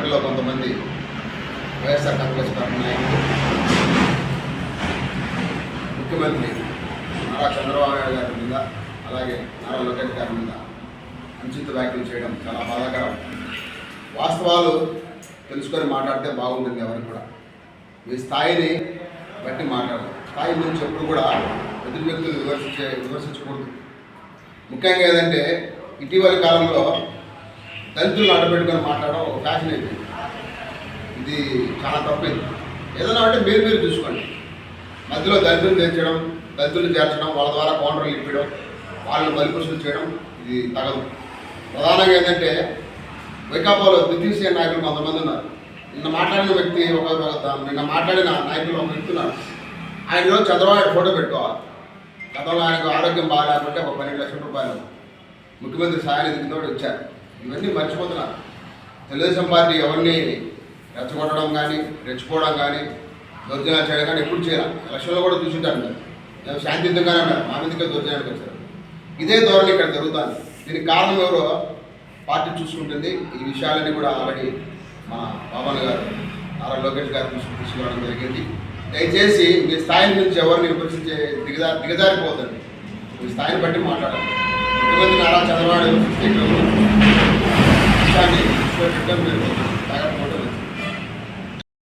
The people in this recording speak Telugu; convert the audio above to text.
హాస్పిటల్లో కొంతమంది వైఎస్ఆర్ కాంగ్రెస్ పార్టీ నాయకులు ముఖ్యమంత్రి నారా చంద్రబాబు నాయుడు గారి మీద అలాగే నారా లోకేష్ గారి మీద అంచిత వ్యాఖ్యలు చేయడం చాలా బాధాకరం. వాస్తవాలు తెలుసుకొని మాట్లాడితే బాగుంటుంది ఎవరికి కూడా. మీ స్థాయిని బట్టి మాట్లాడాలి స్థాయి నుంచి ఎప్పుడు కూడా ఎదుటి వ్యక్తులు విమర్శించే విమర్శించకూడదు. ముఖ్యంగా ఏదంటే ఇటీవలి కాలంలో దళితులను అడ్డపెట్టుకొని మాట్లాడడం ఒక ఫ్యాషన్ అయిపోయింది ఇది చాలా తప్పైంది. ఏదైనా అంటే మీరు మీరు చూసుకోండి. మధ్యలో దళితులు తెచ్చడం దళితులు చేర్చడం వాళ్ళ ద్వారా కౌంటర్లు ఇప్పడం వాళ్ళని బలిపురుషులు చేయడం ఇది తగదు. ప్రధానంగా ఏంటంటే వైకాపాలో ద్వితీయ నాయకులు కొంతమంది ఉన్నారు. నిన్న మాట్లాడిన వ్యక్తి ఒక నిన్న మాట్లాడిన నాయకులు ఒక వ్యక్తి ఉన్నారు. ఆయన ఈరోజు చంద్రబాబు ఫోటో పెట్టుకోవాలి. గతంలో ఆయనకు ఆరోగ్యం బాగాలేకపోతే ఒక పన్నెండు లక్షల రూపాయలు ముఖ్యమంత్రి సాయ నిధితో ఇచ్చారు. ఇవన్నీ మర్చిపోతున్నారు తెలుగుదేశం పార్టీ ఎవరిని రెచ్చగొట్టడం కానీ రెచ్చిపోవడం కానీ దౌర్జన్యాలు చేయడం కానీ ఎప్పుడు చేయాలి. ఎలక్షన్లో కూడా చూసింటారు మేము శాంతియుతంగానే ఉన్నారు మా మీదకే దౌర్జన్యానికి వచ్చారు. ఇదే ధోరణి ఇక్కడ జరుగుతుంది. దీనికి కారణం ఎవరో పార్టీ చూసుకుంటుంది. ఈ విషయాలన్నీ కూడా ఆల్రెడీ మన పవన్ గారు నారా లోకేష్ గారు తీసుకు తీసుకురావడం జరిగింది. దయచేసి మీ స్థాయి నుంచి ఎవరిని విమర్శించే దిగదా దిగజారిపోతుంది మీ స్థాయిని బట్టి మాట్లాడాలి ముఖ్యమంత్రి నారా చంద్రబాబు